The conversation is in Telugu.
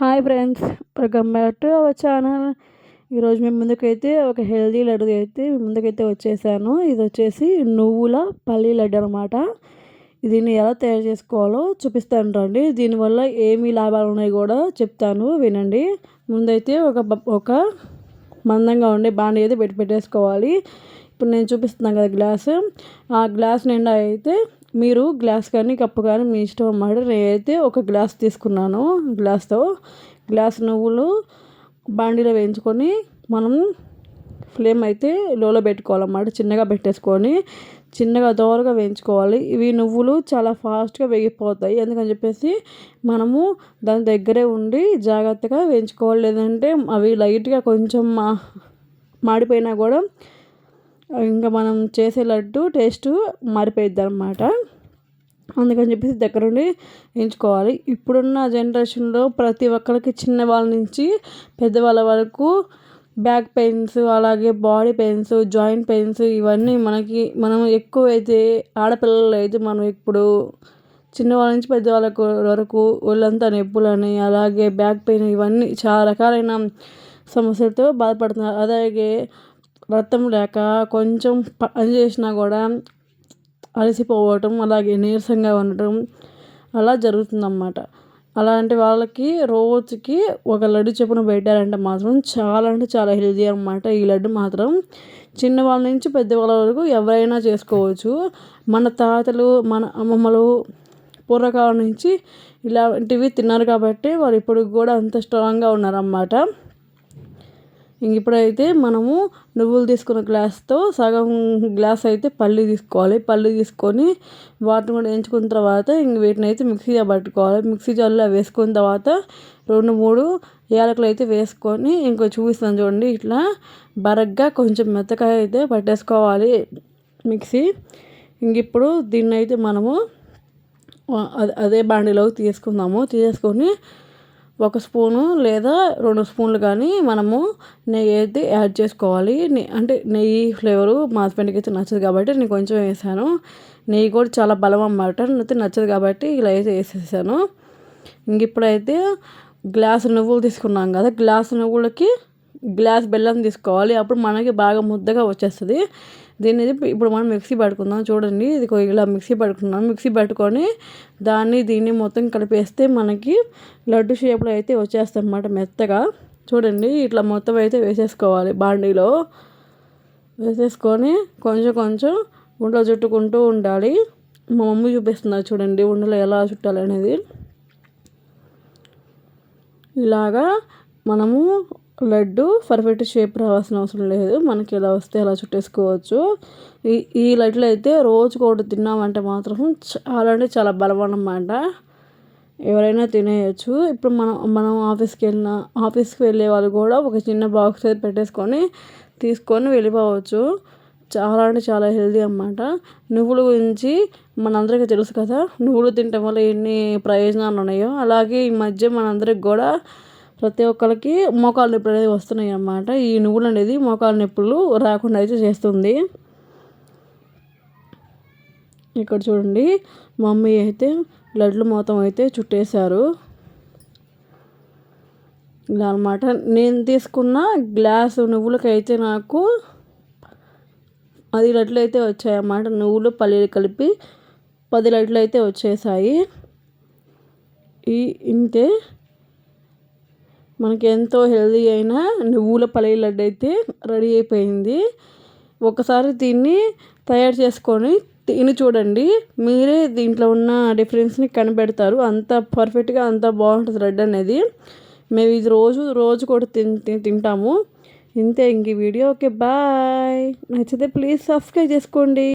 Hi friends welcome back to our channel ఈరోజు మేము ముందుకైతే ఒక హెల్దీ లడ్డు అయితే ముందుకైతే వచ్చేసాను. ఇది వచ్చేసి నువ్వుల పల్లీ లడ్డు అనమాట దీన్ని ఎలా తయారు చేసుకోవాలో చూపిస్తాను రండి. దీనివల్ల ఏమి లాభాలు ఉన్నాయి కూడా చెప్తాను వినండి. ముందైతే ఒక ఒక మందంగా ఉండే బాండి అయితే పెట్టి పెట్టేసుకోవాలి. ఇప్పుడు నేను చూపిస్తున్నాను కదా గ్లాసు. ఆ గ్లాస్ నిండా అయితే మీరు గ్లాస్ కానీ కప్పు కానీ మీ ఇష్టం అన్నమాట నేనైతే ఒక గ్లాస్ తీసుకున్నాను గ్లాస్తో. గ్లాస్ నువ్వులు బాండీలో వేయించుకొని మనం ఫ్లేమ్ అయితే లోలో పెట్టుకోవాలన్నమాట. చిన్నగా పెట్టేసుకొని చిన్నగా దోరగా వేయించుకోవాలి. ఇవి నువ్వులు చాలా ఫాస్ట్గా వేగిపోతాయి. ఎందుకని చెప్పేసి మనము దాని దగ్గరే ఉండి జాగ్రత్తగా వేయించుకోవాలి. లేదంటే అవి లైట్గా కొంచెం మాడిపోయినా కూడా ఇంకా మనం చేసే లడ్డు టేస్ట్ మారిపోయిద్ది అనమాట అందుకని చెప్పేసి దగ్గరుండి ఎంచుకోవాలి. ఇప్పుడున్న జనరేషన్లో ప్రతి ఒక్కరికి చిన్న వాళ్ళ నుంచి పెద్దవాళ్ళ వరకు బ్యాక్ పెయిన్స్ అలాగే బాడీ పెయిన్స్ జాయింట్ పెయిన్స్ ఇవన్నీ మనకి మనం ఎక్కువ అయితే ఆడపిల్లలు అయితే మనం ఇప్పుడు చిన్నవాళ్ళ నుంచి పెద్దవాళ్ళకు వరకు ఒళ్ళంతా నొప్పులని అలాగే బ్యాక్ పెయిన్ ఇవన్నీ చాలా రకాలైన సమస్యలతో బాధపడుతున్నారు. అలాగే రక్తం లేక కొంచెం పని చేసినా కూడా అలసిపోవటం అలాగే నీరసంగా ఉండటం అలా జరుగుతుందన్నమాట. అలాంటి వాళ్ళకి రోజుకి ఒక లడ్డు చొప్పున పెట్టారంటే మాత్రం చాలా అంటే చాలా హెల్దీ అనమాట ఈ లడ్డు మాత్రం చిన్నవాళ్ళ నుంచి పెద్దవాళ్ళ వరకు ఎవరైనా చేసుకోవచ్చు. మన తాతలు మన అమ్మమ్మలు పూర్వకాలం నుంచి ఇలాంటివి తిన్నారు కాబట్టి వారు ఇప్పుడు కూడా అంత స్ట్రాంగ్గా ఉన్నారన్నమాట. ఇప్పుడైతే మనము నువ్వులు తీసుకున్న గ్లాస్తో సగం గ్లాస్ అయితే పల్లి తీసుకోవాలి. పల్లి తీసుకొని వాటిని కూడా ఎంచుకున్న తర్వాత ఇంక వీటిని అయితే మిక్సీ పట్టుకోవాలి. మిక్సీ జార్లో వేసుకున్న తర్వాత రెండు మూడు యాలకులు అయితే వేసుకొని ఇంకో చూపిస్తాను చూడండి. ఇట్లా బరగ్గా కొంచెం మెత్తకాయ అయితే పట్టేసుకోవాలి మిక్సీ. ఇంక ఇప్పుడు దీన్ని అయితే మనము అదే బాండీలోకి తీసుకుందాము. తీసుకొని ఒక స్పూను లేదా రెండు స్పూన్లు కానీ మనము నెయ్యి అయితే యాడ్ చేసుకోవాలి. అంటే నెయ్యి ఫ్లేవరు మా హస్బెండ్కి అయితే నచ్చదు కాబట్టి నేను కొంచెం వేసాను. నెయ్యి కూడా చాలా బలం అన్నమాట. అయితే నచ్చదు కాబట్టి ఇలా అయితే వేసేసాను. ఇంక ఇప్పుడైతే గ్లాసు నువ్వులు తీసుకున్నాం కదా గ్లాసు నువ్వులకి గ్లాస్ బెల్లం తీసుకోవాలి. అప్పుడు మనకి బాగా ముద్దగా వచ్చేస్తుంది. దీన్ని ఇప్పుడు మనం మిక్సీ పట్టుకుందాం. చూడండి ఇది ఇలా మిక్సీ పట్టుకున్నాం మిక్సీ పట్టుకొని దాన్ని దీన్ని మొత్తం కలిపేస్తే మనకి లడ్డు షేప్లో అయితే వచ్చేస్తాయి అన్నమాట మెత్తగా. చూడండి ఇట్లా మొత్తం అయితే వేసేసుకోవాలి బాండీలో. వేసేసుకొని కొంచెం కొంచెం ఉండలు చుట్టుకుంటూ ఉండాలి. మా మమ్మీ చూపిస్తున్నారు చూడండి ఉండలు ఎలా చుట్టాలి అనేది ఇలాగా మనము లడ్డు పర్ఫెక్ట్ షేప్ రావాల్సిన అవసరం లేదు. మనకి ఎలా వస్తే అలా చుట్టేసుకోవచ్చు. ఈ ఈ లడ్లు అయితే రోజుకు ఒకటి తిన్నామంటే మాత్రం చాలా అంటే చాలా బలం అన్నమాట ఎవరైనా తినేయచ్చు. ఇప్పుడు మనం మనం ఆఫీస్కి వెళ్ళిన ఆఫీస్కి వెళ్ళే వాళ్ళు కూడా ఒక చిన్న బాక్స్ అయితే పెట్టేసుకొని తీసుకొని వెళ్ళిపోవచ్చు. చాలా అంటే చాలా హెల్దీ అన్నమాట. నువ్వుల గురించి మనందరికీ తెలుసు కదా. నువ్వులు తినటం వల్ల ఎన్ని ప్రయోజనాలు ఉన్నాయో. అలాగే ఈ మధ్య మనందరికి కూడా ప్రతి ఒక్కరికి మోకాలు నొప్పులు అనేది వస్తున్నాయి అన్నమాట. ఈ నువ్వులు అనేది మోకాలు నొప్పులు రాకుండా అయితే చేస్తుంది. ఇక్కడ చూడండి మమ్మీ అయితే లడ్లు మొత్తం అయితే చుట్టేశారు. ఇలా అనమాట నేను తీసుకున్న గ్లాసు నువ్వులకైతే నాకు పది లడ్లు అయితే వచ్చాయన్నమాట నువ్వులు పల్లీలు కలిపి పది లడ్లు అయితే వచ్చేసాయి. ఈ ఇంతే. మనకి ఎంతో హెల్దీ అయిన నువ్వుల పల్లి లడ్డు అయితే రెడీ అయిపోయింది. ఒకసారి దీన్ని తయారు చేసుకొని తిని చూడండి. మీరే దీంట్లో ఉన్న డిఫరెన్స్ని కనిపెడతారు. అంత పర్ఫెక్ట్గా అంత బాగుంటుంది రెడ్ అనేది. మేము ఇది రోజు రోజు కూడా తిని తింటాము. ఇంతే ఇంక వీడియో ఓకే బాయ్. నచ్చితే ప్లీజ్ సబ్స్క్రైబ్ చేసుకోండి.